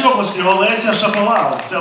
Ваші обласки Олеся Шаповал, селище